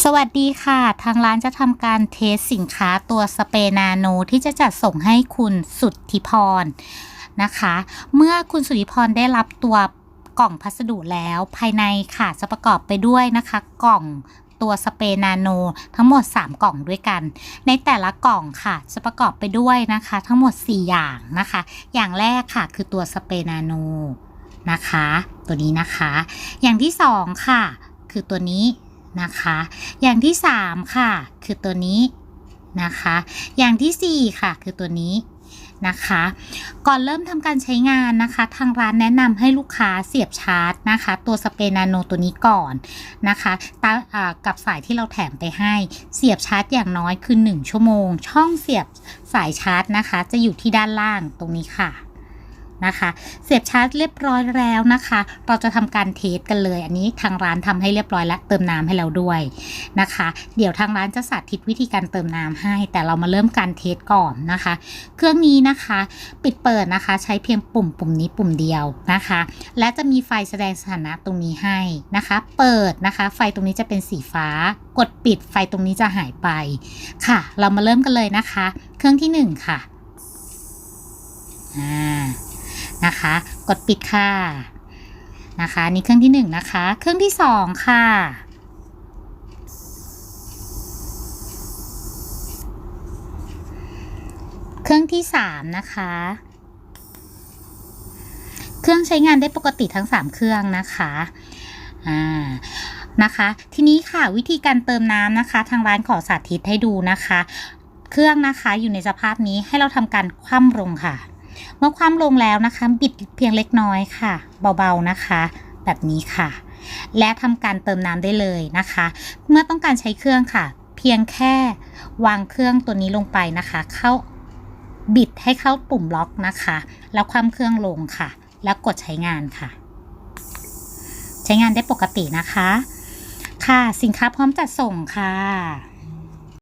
สวัสดีค่ะ ทางร้านจะทำการเทสสินค้าตัวสเปรย์นาโนที่จะจัดส่งให้คุณสุทธิพรนะคะ เมื่อคุณสุทธิพรได้รับตัวกล่องพัสดุแล้วภายในค่ะจะประกอบไปด้วยนะคะ กล่องตัวสเปรย์นาโนทั้งหมด 3 กล่องด้วยกัน ในแต่ละกล่องค่ะ จะประกอบไปด้วยนะคะ ทั้งหมด 4 อย่างนะคะ อย่างแรกค่ะคือตัวสเปรย์นาโนนะคะ ตัวนี้นะคะ อย่างที่สองค่ะ คือตัวนี้ นะคะ อย่างที่ 3 ค่ะ คือตัวนี้นะคะ อย่างทีสี่ 4 ค่ะ คือตัวนี้นะคะ ก่อนเริ่มทำการใช้งานนะคะ ทางร้านแนะนำให้ลูกค้าเสียบชาร์จนะคะ ตัวสเปรย์นาโนตัวนี้ก่อนนะคะตากับสายที่เราแถมไปให้ เสียบชาร์จอย่างน้อยคือ 1 ชั่วโมง ช่องเสียบสายชาร์จนะคะ จะอยู่ที่ด้านล่างตรงนี้ค่ะ นะคะ เสียบชาร์จเรียบร้อยแล้วนะคะ เราจะทำการเทสกันเลย อันนี้ทางร้านทำให้เรียบร้อยแล้วเติมน้ำให้เราด้วยนะคะ เดี๋ยวทางร้านจะสาธิตวิธีการเติมน้ำให้ แต่เรามาเริ่มการเทสก่อนนะคะ เครื่องนี้นะคะ ปิดเปิดนะคะ ใช้เพียงปุ่มปุ่มนี้ปุ่มเดียวนะคะ และจะมีไฟแสดงสถานะตรงนี้ให้นะคะ เปิดนะคะ ไฟตรงนี้จะเป็นสีฟ้า กดปิดไฟตรงนี้จะหายไปค่ะ เรามาเริ่มกันเลยนะคะ เครื่องที่หนึ่งค่ะอ่า นะคะ กดปิดค่ะนะคะนี่เครื่องที่หนึ่งนะคะ เครื่องที่สองค่ะ เครื่องที่สามนะคะ เครื่องใช้งานได้ปกติทั้งสามเครื่องนะคะอ่านะคะ ทีนี้ค่ะวิธีการเติมน้ำนะคะ ทางร้านขอสาธิตให้ดูนะคะ เครื่องนะคะอยู่ในสภาพนี้ให้เราทำการคว่ำลงค่ะ เมื่อความลงแล้วนะคะบิดเพียงเล็กน้อยค่ะ เบาๆนะคะ แบบนี้ค่ะ และทำการเติมน้ำได้เลยนะคะ เมื่อต้องการใช้เครื่องค่ะ เพียงแค่วางเครื่องตัวนี้ลงไปนะคะ เข้าบิดให้เข้าปุ่มล็อกนะคะ แล้วความเครื่องลงค่ะ แล้วกดใช้งานค่ะ ใช้งานได้ปกตินะคะ ค่ะสินค้าพร้อมจัดส่งค่ะ